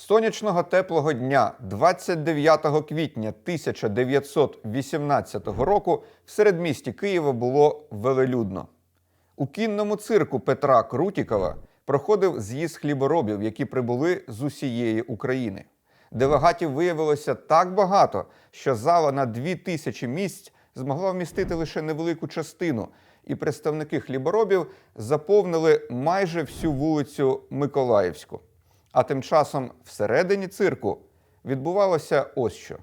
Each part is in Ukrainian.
Сонячного теплого дня 29 квітня 1918 року в середмісті Києва було велелюдно. У кінному цирку Петра Крутікова проходив з'їзд хліборобів, які прибули з усієї України. Делегатів виявилося так багато, що зала на дві тисячі місць змогла вмістити лише невелику частину, і представники хліборобів заповнили майже всю вулицю Миколаївську. А тим часом всередині цирку відбувалося ось що.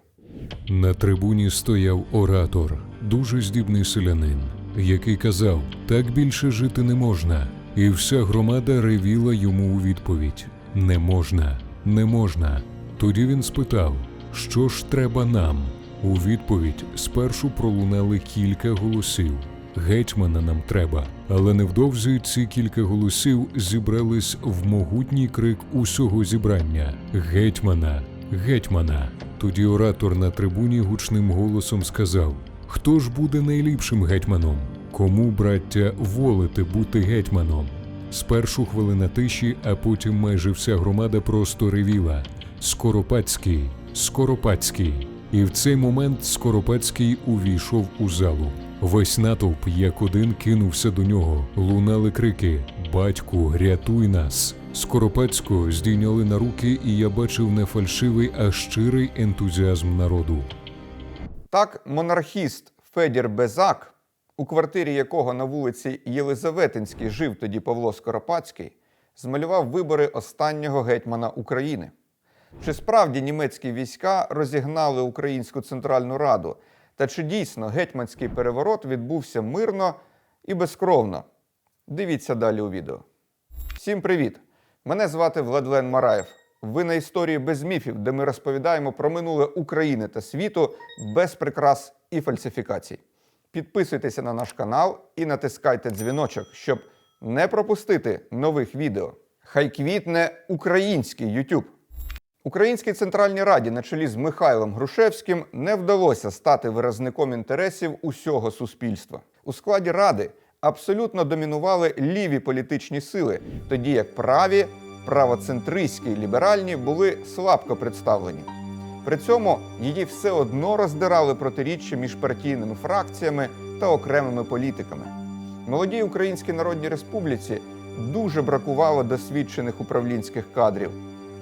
На трибуні стояв оратор, дуже здібний селянин, який казав: так більше жити не можна. І вся громада ревіла йому у відповідь: Не можна, не можна. Тоді він спитав, що ж треба нам? У відповідь спершу пролунали кілька голосів. Гетьмана нам треба. Але невдовзі ці кілька голосів зібрались в могутній крик усього зібрання: Гетьмана, гетьмана. Тоді оратор на трибуні гучним голосом сказав: Хто ж буде найліпшим гетьманом? Кому, браття, волити бути гетьманом? Спершу хвилина тиші, а потім майже вся громада просто ревіла: Скоропадський, Скоропадський. І в цей момент Скоропадський увійшов у залу. Весь натовп, як один, кинувся до нього. Лунали крики: Батьку, рятуй нас! Скоропадського здійняли на руки, і я бачив не фальшивий, а щирий ентузіазм народу. Так, монархіст Федір Безак, у квартирі якого на вулиці Єлизаветинській жив тоді Павло Скоропадський, змалював вибори останнього гетьмана України. Чи справді німецькі війська розігнали Українську Центральну Раду? Та чи дійсно гетьманський переворот відбувся мирно і безкровно? Дивіться далі у відео. Всім привіт! Мене звати Владлен Мараєв. Ви на історії без міфів, де ми розповідаємо про минуле України та світу без прикрас і фальсифікацій. Підписуйтеся на наш канал і натискайте дзвіночок, щоб не пропустити нових відео. Хай квітне український YouTube. Українській Центральній Раді на чолі з Михайлом Грушевським не вдалося стати виразником інтересів усього суспільства. У складі ради абсолютно домінували ліві політичні сили, тоді як праві, правоцентристські і ліберальні були слабко представлені. При цьому її все одно роздирали протиріччя між партійними фракціями та окремими політиками. Молодій Українській Народній Республіці дуже бракувало досвідчених управлінських кадрів.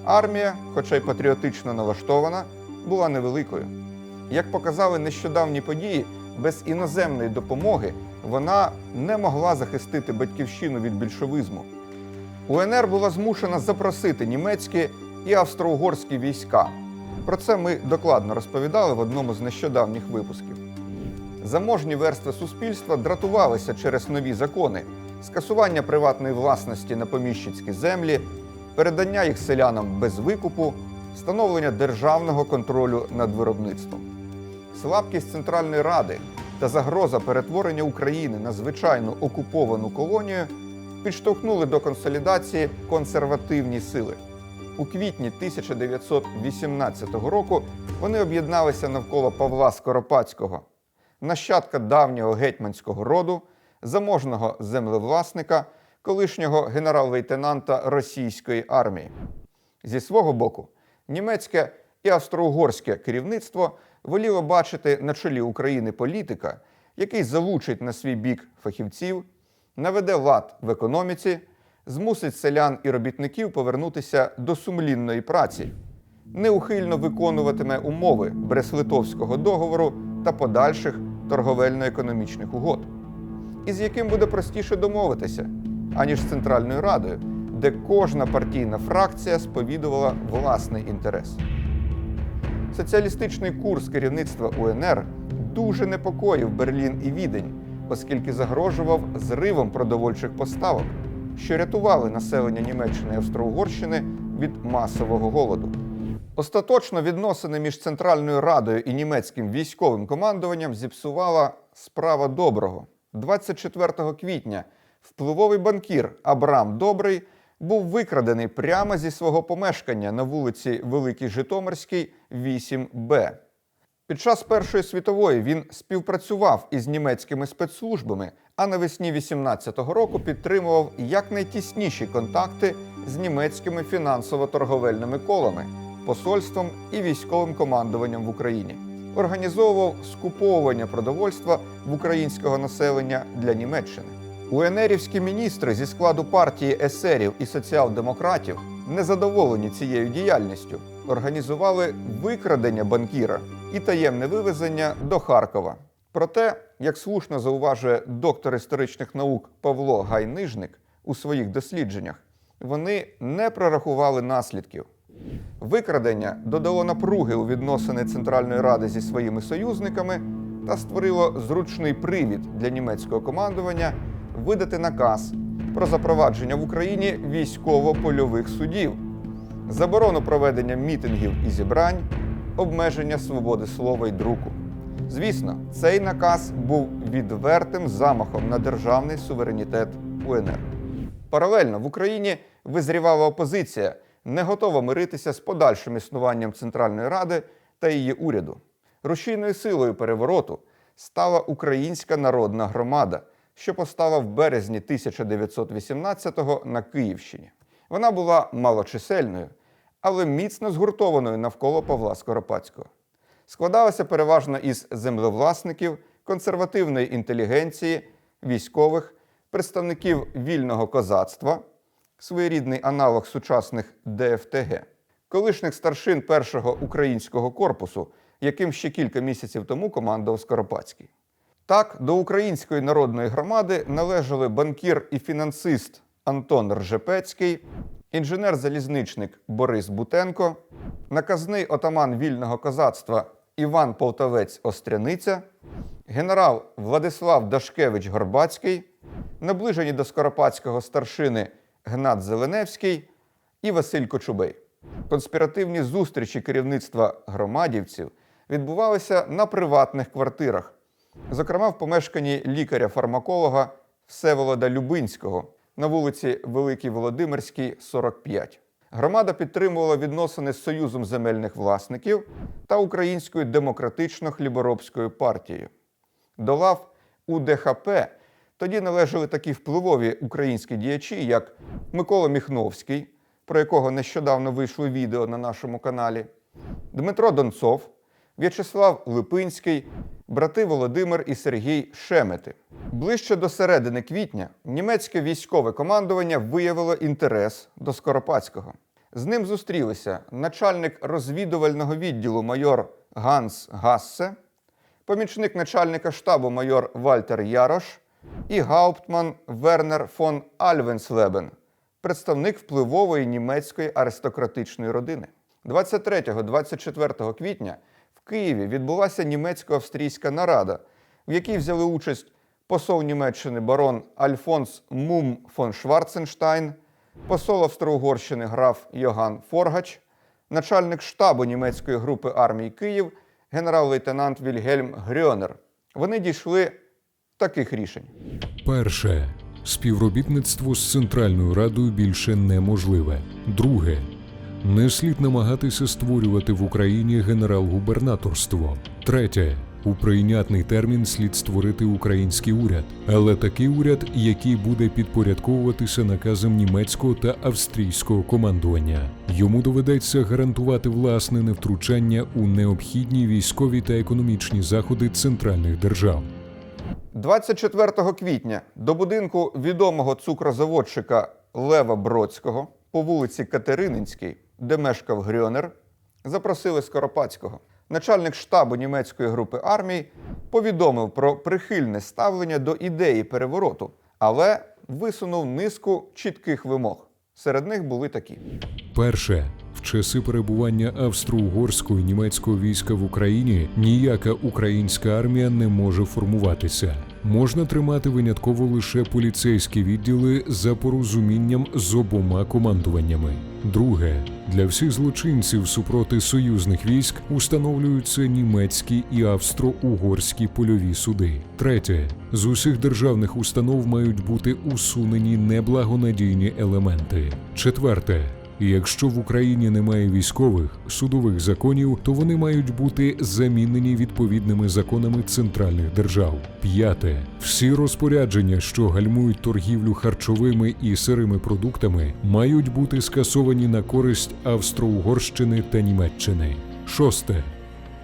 Армія, хоча й патріотично налаштована, була невеликою. Як показали нещодавні події, без іноземної допомоги вона не могла захистити батьківщину від більшовизму. УНР була змушена запросити німецькі і австро-угорські війська. Про це ми докладно розповідали в одному з нещодавніх випусків. Заможні верстви суспільства дратувалися через нові закони, скасування приватної власності на поміщицькі землі, передання їх селянам без викупу, встановлення державного контролю над виробництвом. Слабкість Центральної Ради та загроза перетворення України на звичайну окуповану колонію підштовхнули до консолідації консервативні сили. У квітні 1918 року вони об'єдналися навколо Павла Скоропадського, нащадка давнього гетьманського роду, заможного землевласника, колишнього генерал-лейтенанта російської армії. Зі свого боку, німецьке і австро-угорське керівництво воліло бачити на чолі України політика, який залучить на свій бік фахівців, наведе лад в економіці, змусить селян і робітників повернутися до сумлінної праці, неухильно виконуватиме умови Брест-Литовського договору та подальших торговельно-економічних угод, і з яким буде простіше домовитися, аніж Центральною Радою, де кожна партійна фракція сповідувала власний інтерес. Соціалістичний курс керівництва УНР дуже непокоїв Берлін і Відень, оскільки загрожував зривом продовольчих поставок, що рятували населення Німеччини і Австро-Угорщини від масового голоду. Остаточно відносини між Центральною Радою і німецьким військовим командуванням зіпсувала справа доброго. 24 квітня впливовий банкір Абрам Добрий був викрадений прямо зі свого помешкання на вулиці Великій Житомирській, 8Б. Під час Першої світової він співпрацював із німецькими спецслужбами, а навесні 18-го року підтримував якнайтісніші контакти з німецькими фінансово-торговельними колами, посольством і військовим командуванням в Україні. Організовував скуповування продовольства в українського населення для Німеччини. УНРівські міністри зі складу партії есерів і соціал-демократів, незадоволені цією діяльністю, організували викрадення банкіра і таємне вивезення до Харкова. Проте, як слушно зауважує доктор історичних наук Павло Гайнижник у своїх дослідженнях, вони не прорахували наслідків. Викрадення додало напруги у відносини Центральної Ради зі своїми союзниками та створило зручний привід для німецького командування видати наказ про запровадження в Україні військово-польових судів, заборону проведення мітингів і зібрань, обмеження свободи слова й друку. Звісно, цей наказ був відвертим замахом на державний суверенітет УНР. Паралельно в Україні визрівала опозиція, не готова миритися з подальшим існуванням Центральної Ради та її уряду. Рушійною силою перевороту стала Українська народна громада, що постала в березні 1918-го на Київщині. Вона була малочисельною, але міцно згуртованою навколо Павла Скоропадського. Складалася переважно із землевласників, консервативної інтелігенції, військових, представників вільного козацтва, своєрідний аналог сучасних ДФТГ, колишніх старшин першого українського корпусу, яким ще кілька місяців тому командував Скоропадський. Так, до української народної громади належали банкір і фінансист Антон Ржепецький, інженер-залізничник Борис Бутенко, наказний отаман вільного козацтва Іван Полтавець Остряниця, генерал Владислав Дашкевич Горбацький, наближені до Скоропадського старшини Гнат Зеленевський і Василь Кочубей. Конспіративні зустрічі керівництва громадівців відбувалися на приватних квартирах, зокрема в помешканні лікаря-фармаколога Всеволода Любинського на вулиці Великій Володимирській, 45. Громада підтримувала відносини з Союзом земельних власників та Українською демократично-хліборобською партією. До лав УДХП тоді належали такі впливові українські діячі, як Микола Міхновський, про якого нещодавно вийшло відео на нашому каналі, Дмитро Донцов, В'ячеслав Липинський, брати Володимир і Сергій Шемети. Ближче до середини квітня німецьке військове командування виявило інтерес до Скоропадського. З ним зустрілися начальник розвідувального відділу майор Ганс Гассе, помічник начальника штабу майор Вальтер Ярош і гауптман Вернер фон Альвенслебен, представник впливової німецької аристократичної родини. 23-24 квітня Києві відбулася німецько-австрійська нарада, в якій взяли участь посол Німеччини барон Альфонс Мум фон Шварценштайн, посол Австро-Угорщини граф Йоган Форгач, начальник штабу німецької групи армії Київ, генерал-лейтенант Вільгельм Грьонер. Вони дійшли таких рішень. Перше. Співробітництво з Центральною Радою більше неможливе. Друге. Не слід намагатися створювати в Україні генерал-губернаторство. Третє. У прийнятний термін слід створити український уряд, але такий уряд, який буде підпорядковуватися наказам німецького та австрійського командування. Йому доведеться гарантувати власне невтручання у необхідні військові та економічні заходи центральних держав. 24 квітня до будинку відомого цукрозаводчика Лева Бродського по вулиці Катерининській, де мешкав Грьонер, запросили Скоропадського. Начальник штабу німецької групи армій повідомив про прихильне ставлення до ідеї перевороту, але висунув низку чітких вимог. Серед них були такі: Перше, в часи перебування австро-угорського німецького війська в Україні ніяка українська армія не може формуватися. Можна тримати винятково лише поліцейські відділи за порозумінням з обома командуваннями. Друге, для всіх злочинців супроти союзних військ установлюються німецькі і австро-угорські польові суди. Третє, з усіх державних установ мають бути усунені неблагонадійні елементи. Четверте. І якщо в Україні немає військових судових законів, то вони мають бути замінені відповідними законами центральних держав. П'яте всі розпорядження, що гальмують торгівлю харчовими і сирими продуктами, мають бути скасовані на користь Австро-Угорщини та Німеччини. Шосте.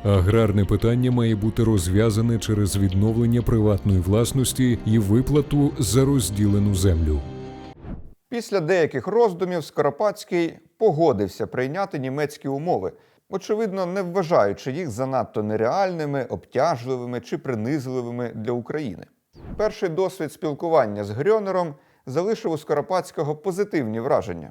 Аграрне питання має бути розв'язане через відновлення приватної власності і виплату за розділену землю. Після деяких роздумів Скоропадський погодився прийняти німецькі умови, очевидно, не вважаючи їх занадто нереальними, обтяжливими чи принизливими для України. Перший досвід спілкування з Грьонером залишив у Скоропадського позитивні враження.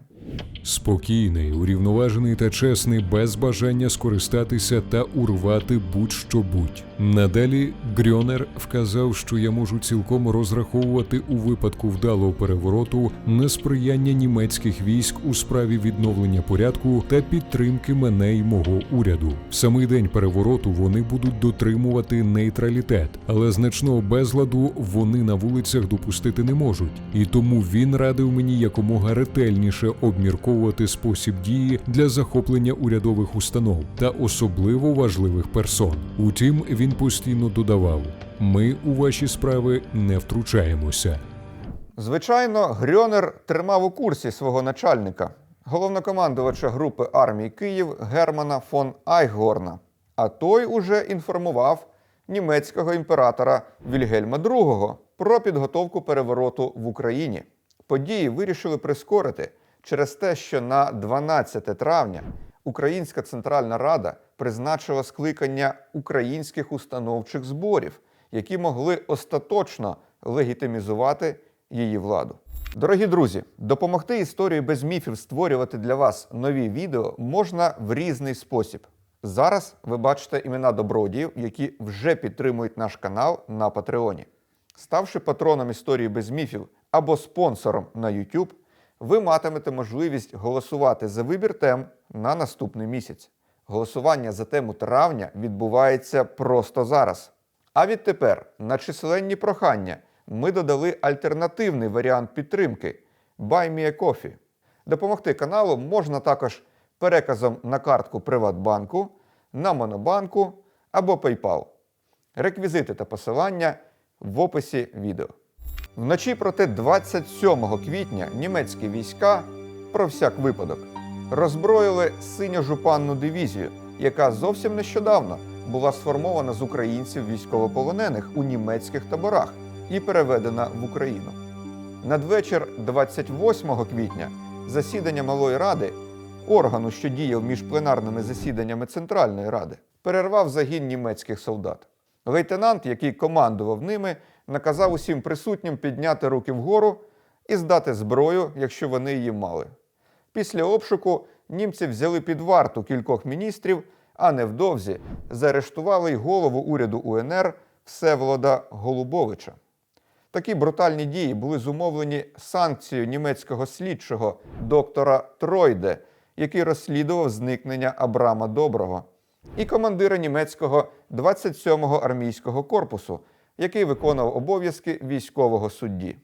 Спокійний, урівноважений та чесний, без бажання скористатися та урвати будь-що будь. Надалі Грьонер вказав, що я можу цілком розраховувати у випадку вдалого перевороту на сприяння німецьких військ у справі відновлення порядку та підтримки мене й мого уряду. В самий день перевороту вони будуть дотримувати нейтралітет, але значного безладу вони на вулицях допустити не можуть. І тому він радив мені якомога ретельніше обмірковувати спосіб дії для захоплення урядових установ та особливо важливих персон. Утім, він постійно додавав: ми у ваші справи не втручаємося. Звичайно, Грьонер тримав у курсі свого начальника, головнокомандувача групи армій Київ Германа фон Айхгорна. А той уже інформував німецького імператора Вільгельма II про підготовку перевороту в Україні. Події вирішили прискорити через те, що на 12 травня Українська Центральна Рада призначила скликання українських установчих зборів, які могли остаточно легітимізувати її владу. Дорогі друзі, допомогти історії без міфів створювати для вас нові відео можна в різний спосіб. Зараз ви бачите імена добродіїв, які вже підтримують наш канал на Патреоні. Ставши патроном історії без міфів або спонсором на YouTube, ви матимете можливість голосувати за вибір тем на наступний місяць. Голосування за тему травня відбувається просто зараз. А відтепер на численні прохання ми додали альтернативний варіант підтримки Buy Me a Coffee. Допомогти каналу можна також переказом на картку Приватбанку, на Монобанку або PayPal. Реквізити та посилання в описі відео. Вночі проти 27 квітня німецькі війська про всяк випадок роззброїли синьо-жупанну дивізію, яка зовсім нещодавно була сформована з українців військовополонених у німецьких таборах і переведена в Україну. Надвечір 28 квітня засідання Малої Ради, органу, що діяв між пленарними засіданнями Центральної Ради, перервав загін німецьких солдат. Лейтенант, який командував ними, наказав усім присутнім підняти руки вгору і здати зброю, якщо вони її мали. Після обшуку німці взяли під варту кількох міністрів, а невдовзі заарештували й голову уряду УНР Всеволода Голубовича. Такі брутальні дії були зумовлені санкцією німецького слідчого доктора Тройде, який розслідував зникнення Абрама Доброго, і командира німецького 27-го армійського корпусу, який виконував обов'язки військового судді.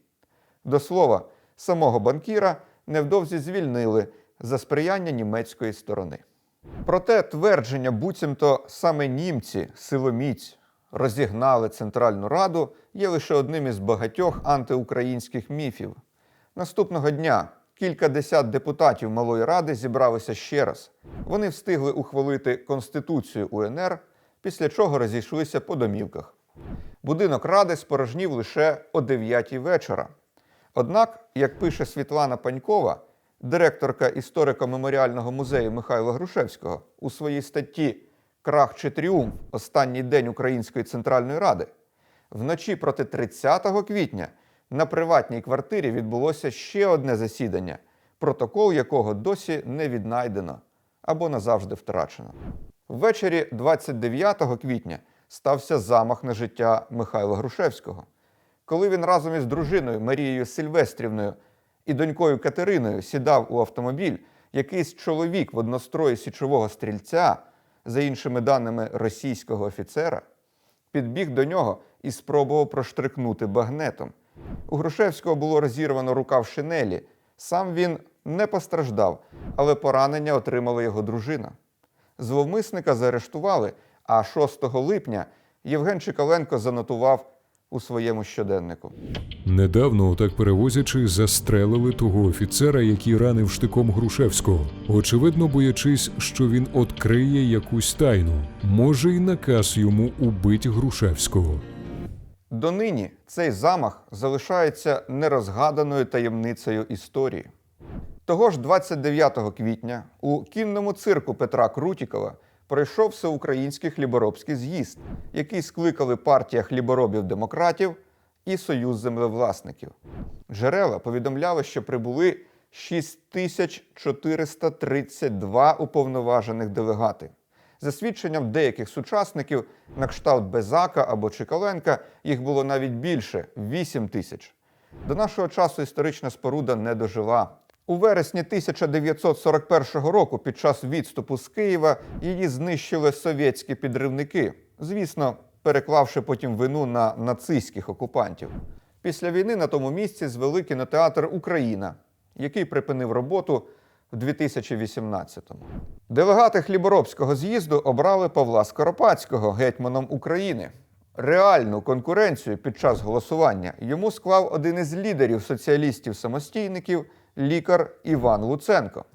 До слова, самого банкіра невдовзі звільнили за сприяння німецької сторони. Проте твердження, буцімто саме німці, силоміць, розігнали Центральну Раду, є лише одним із багатьох антиукраїнських міфів. Наступного дня кілька десят депутатів Малої Ради зібралися ще раз. Вони встигли ухвалити Конституцію УНР, після чого розійшлися по домівках. Будинок ради спорожнів лише о 9 вечора. Однак, як пише Світлана Панькова, директорка історико-меморіального музею Михайла Грушевського, у своїй статті Крах чи тріумф останній день Української центральної ради, вночі проти 30 квітня на приватній квартирі відбулося ще одне засідання, протокол якого досі не віднайдено або назавжди втрачено. Ввечері 29 квітня стався замах на життя Михайла Грушевського. Коли він разом із дружиною Марією Сильвестрівною і донькою Катериною сідав у автомобіль, якийсь чоловік в однострої січового стрільця, за іншими даними російського офіцера, підбіг до нього і спробував проштрикнути багнетом. У Грушевського було розірвано рукав шинелі. Сам він не постраждав, але поранення отримала його дружина. Зловмисника заарештували, а 6 липня Євген Чикаленко занотував у своєму щоденнику. Недавно, отак перевозячи, застрелили того офіцера, який ранив штиком Грушевського, очевидно, боячись, що він откриє якусь тайну. Може, й наказ йому убить Грушевського. Донині цей замах залишається нерозгаданою таємницею історії. Того ж 29 квітня у кінному цирку Петра Крутікова пройшов всеукраїнський хліборобський з'їзд, який скликали партія хліборобів-демократів і Союз землевласників. Джерела повідомляли, що прибули 6432 уповноважених делегати. За свідченням деяких сучасників, на кшталт Безака або Чикаленка, їх було навіть більше 8 тисяч. До нашого часу історична споруда не дожила. У вересні 1941 року, під час відступу з Києва, її знищили совєтські підривники, звісно, переклавши потім вину на нацистських окупантів. Після війни на тому місці звели кінотеатр Україна, який припинив роботу в 2018-му. Делегати хліборобського з'їзду обрали Павла Скоропадського гетьманом України. Реальну конкуренцію під час голосування йому склав один із лідерів соціалістів-самостійників, лікар Іван Луценко.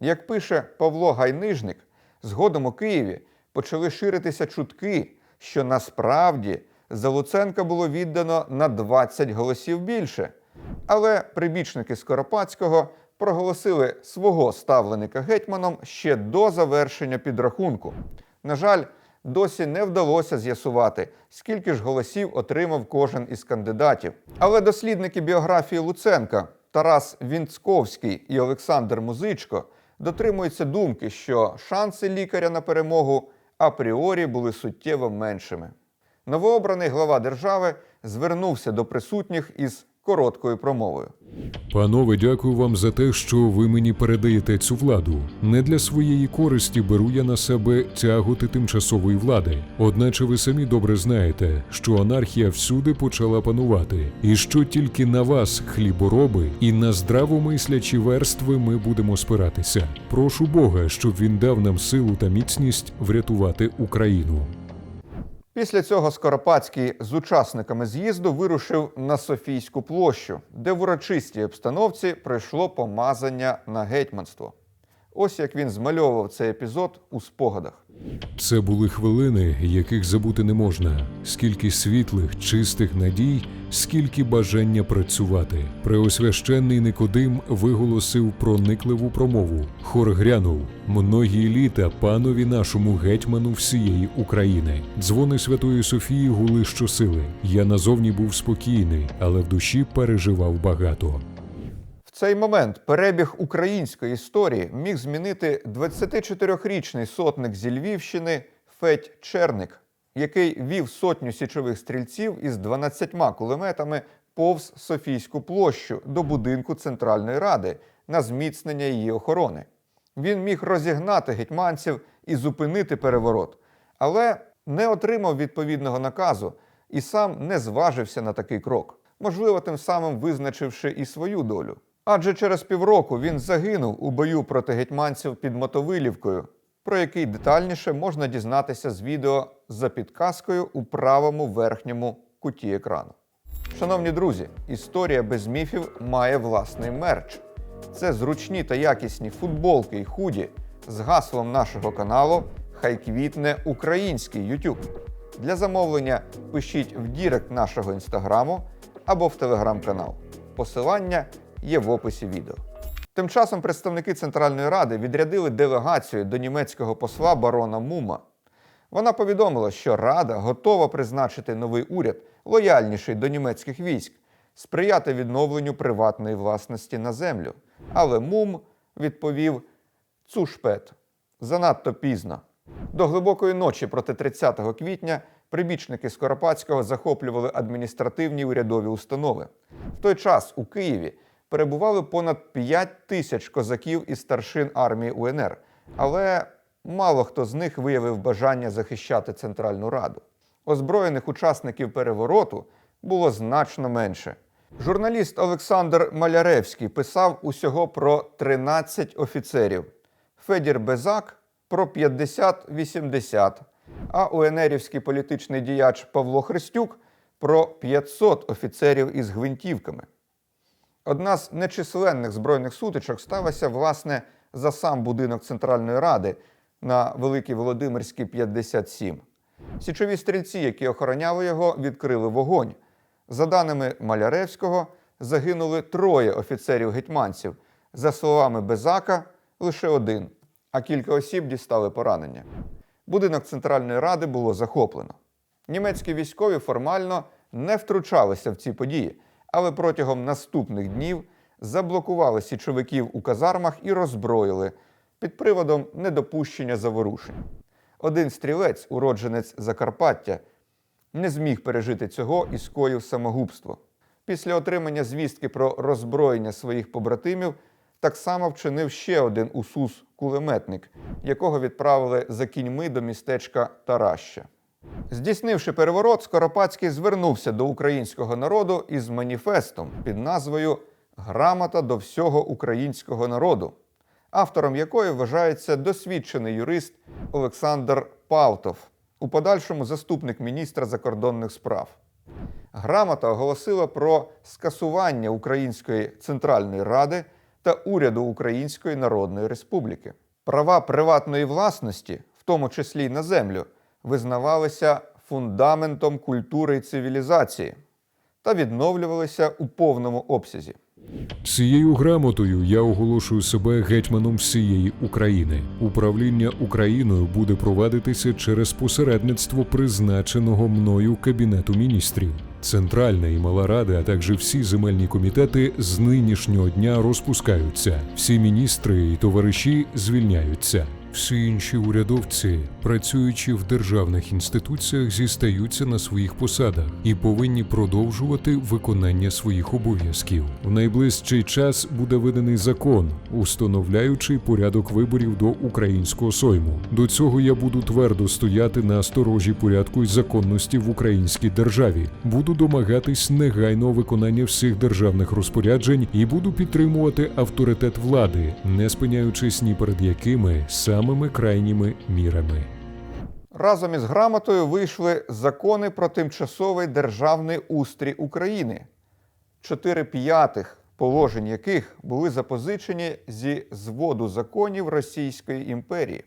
Як пише Павло Гайнижник, згодом у Києві почали ширитися чутки, що насправді за Луценка було віддано на 20 голосів більше. Але прибічники Скоропадського проголосили свого ставленика гетьманом ще до завершення підрахунку. На жаль, досі не вдалося з'ясувати, скільки ж голосів отримав кожен із кандидатів. Але дослідники біографії Луценка Тарас Вінцковський і Олександр Музичко дотримуються думки, що шанси лікаря на перемогу апріорі були суттєво меншими. Новообраний глава держави звернувся до присутніх із короткою промовою. Панове, дякую вам за те, що ви мені передаєте цю владу. Не для своєї користі беру я на себе тяготи тимчасової влади. Одначе ви самі добре знаєте, що анархія всюди почала панувати, і що тільки на вас, хлібороби, і на здравомислячі верстви ми будемо спиратися. Прошу Бога, щоб він дав нам силу та міцність врятувати Україну. Після цього Скоропадський з учасниками з'їзду вирушив на Софійську площу, де в урочистій обстановці пройшло помазання на гетьманство. Ось як він змальовував цей епізод у спогадах. Це були хвилини, яких забути не можна. Скільки світлих, чистих надій, скільки бажання працювати. Преосвященний Никодим виголосив проникливу промову. Хор грянув многі літа панові нашому гетьману всієї України. Дзвони Святої Софії гули щосили. Я назовні був спокійний, але в душі переживав багато. Цей момент перебіг української історії міг змінити 24-річний сотник зі Львівщини Федь Черник, який вів сотню січових стрільців із 12 кулеметами повз Софійську площу до будинку Центральної Ради на зміцнення її охорони. Він міг розігнати гетьманців і зупинити переворот, але не отримав відповідного наказу і сам не зважився на такий крок, можливо, тим самим визначивши і свою долю. Адже через півроку він загинув у бою проти гетьманців під Мотовилівкою, про який детальніше можна дізнатися з відео за підказкою у правому верхньому куті екрану. Шановні друзі, історія без міфів має власний мерч. Це зручні та якісні футболки й худі з гаслом нашого каналу Хай квітне український YouTube. Для замовлення пишіть в дірект нашого інстаграму або в телеграм-канал. Посилання є в описі відео. Тим часом представники Центральної Ради відрядили делегацію до німецького посла барона Мума. Вона повідомила, що Рада готова призначити новий уряд, лояльніший до німецьких військ, сприяти відновленню приватної власності на землю. Але Мум відповів Цушпет занадто пізно. До глибокої ночі проти 30 квітня прибічники Скоропадського захоплювали адміністративні урядові установи. В той час у Києві перебували понад 5 тисяч козаків і старшин армії УНР, але мало хто з них виявив бажання захищати Центральну Раду. Озброєних учасників перевороту було значно менше. Журналіст Олександр Маляревський писав усього про 13 офіцерів. Федір Безак про 50-80, а УНРівський політичний діяч Павло Христюк про 500 офіцерів із гвинтівками. Одна з нечисленних збройних сутичок сталася, власне, за сам будинок Центральної Ради на Великій Володимирській 57. Січові стрільці, які охороняли його, відкрили вогонь. За даними Маляревського, загинули троє офіцерів гетьманців. За словами Безака, лише один, а кілька осіб дістали поранення. Будинок Центральної Ради було захоплено. Німецькі військові формально не втручалися в ці події, але протягом наступних днів заблокували січовиків у казармах і роззброїли під приводом недопущення заворушень. Один стрілець, уродженець Закарпаття, не зміг пережити цього і скоїв самогубство. Після отримання звістки про роззброєння своїх побратимів так само вчинив ще один усус кулеметник, якого відправили за кіньми до містечка Тараща. Здійснивши переворот, Скоропадський звернувся до українського народу із маніфестом під назвою Грамота до всього українського народу, автором якої вважається досвідчений юрист Олександр Павтов, у подальшому заступник міністра закордонних справ. Грамота оголосила про скасування Української Центральної Ради та уряду Української Народної Республіки. Права приватної власності, в тому числі й на землю, визнавалися фундаментом культури і цивілізації та відновлювалися у повному обсязі. Цією грамотою я оголошую себе гетьманом всієї України. Управління Україною буде провадитися через посередництво призначеного мною кабінету міністрів. Центральна і мала ради, а також всі земельні комітети з нинішнього дня розпускаються. Всі міністри і товариші звільняються. Всі інші урядовці, працюючи в державних інституціях, зістаються на своїх посадах і повинні продовжувати виконання своїх обов'язків. В найближчий час буде виданий закон, установляючий порядок виборів до українського сойму. До цього я буду твердо стояти на сторожі порядку і законності в українській державі. Буду домагатись негайного виконання всіх державних розпоряджень і буду підтримувати авторитет влади, не спиняючись ні перед якими самими крайніми мірами. Разом із грамотою вийшли закони про тимчасовий державний устрій України, чотири п'ятих положень яких були запозичені зі зводу законів Російської імперії.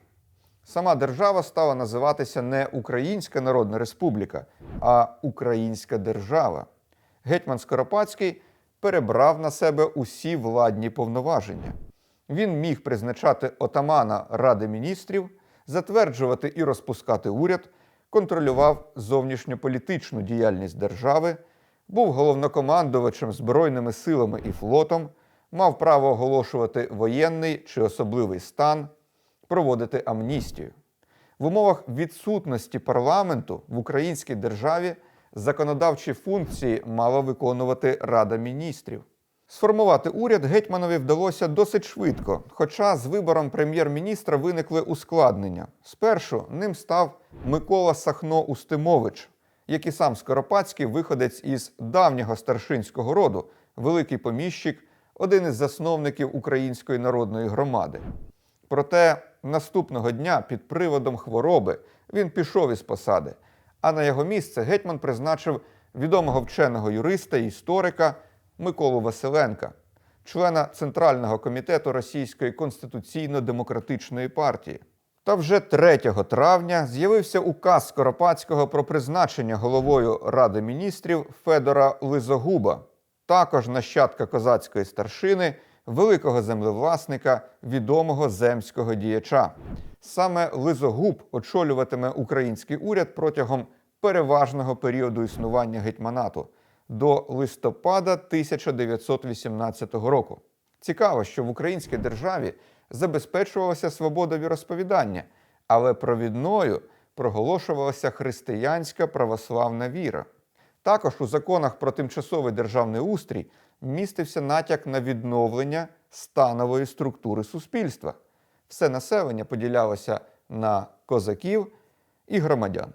Сама держава стала називатися не Українська Народна Республіка, а Українська держава. Гетьман Скоропадський перебрав на себе усі владні повноваження. Він міг призначати отамана Ради міністрів, затверджувати і розпускати уряд, контролював зовнішньополітичну діяльність держави, був головнокомандувачем збройними силами і флотом, мав право оголошувати воєнний чи особливий стан, проводити амністію. В умовах відсутності парламенту в українській державі законодавчі функції мала виконувати Рада міністрів. Сформувати уряд гетьманові вдалося досить швидко, хоча з вибором прем'єр-міністра виникли ускладнення. Спершу ним став Микола Сахно Устимович, як і сам Скоропадський, виходець із давнього старшинського роду, великий поміщик, один із засновників Української народної громади. Проте наступного дня під приводом хвороби він пішов із посади, а на його місце гетьман призначив відомого вченого юриста і історика Миколу Василенка, члена Центрального комітету Російської конституційно-демократичної партії. Та вже 3 травня з'явився указ Скоропадського про призначення головою Ради міністрів Федора Лизогуба, також нащадка козацької старшини, великого землевласника, відомого земського діяча. Саме Лизогуб очолюватиме український уряд протягом переважного періоду існування гетьманату до листопада 1918 року. Цікаво, що в українській державі забезпечувалася свобода віросповідання, але провідною проголошувалася християнська православна віра. Також у законах про тимчасовий державний устрій містився натяк на відновлення станової структури суспільства. Все населення поділялося на козаків і громадян.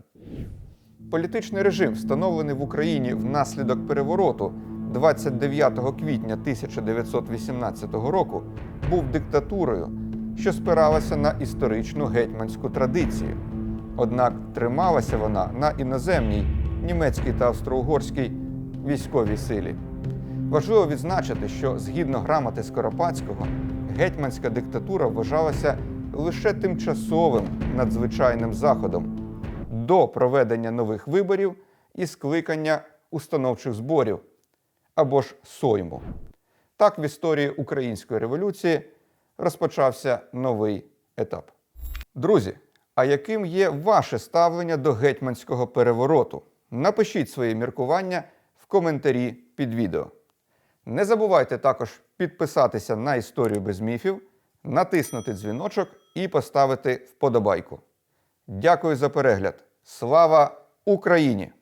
Політичний режим, встановлений в Україні внаслідок перевороту, 29 квітня 1918 року був диктатурою, що спиралася на історичну гетьманську традицію. Однак трималася вона на іноземній німецькій та австро-угорській військовій силі. Важливо відзначити, що згідно грамоти Скоропадського, гетьманська диктатура вважалася лише тимчасовим надзвичайним заходом до проведення нових виборів і скликання установчих зборів або ж сойму. Так в історії української революції розпочався новий етап. Друзі, а яким є ваше ставлення до гетьманського перевороту? Напишіть свої міркування в коментарі під відео. Не забувайте також підписатися на історію без міфів, натиснути дзвіночок і поставити вподобайку. Дякую за перегляд. Слава Україні!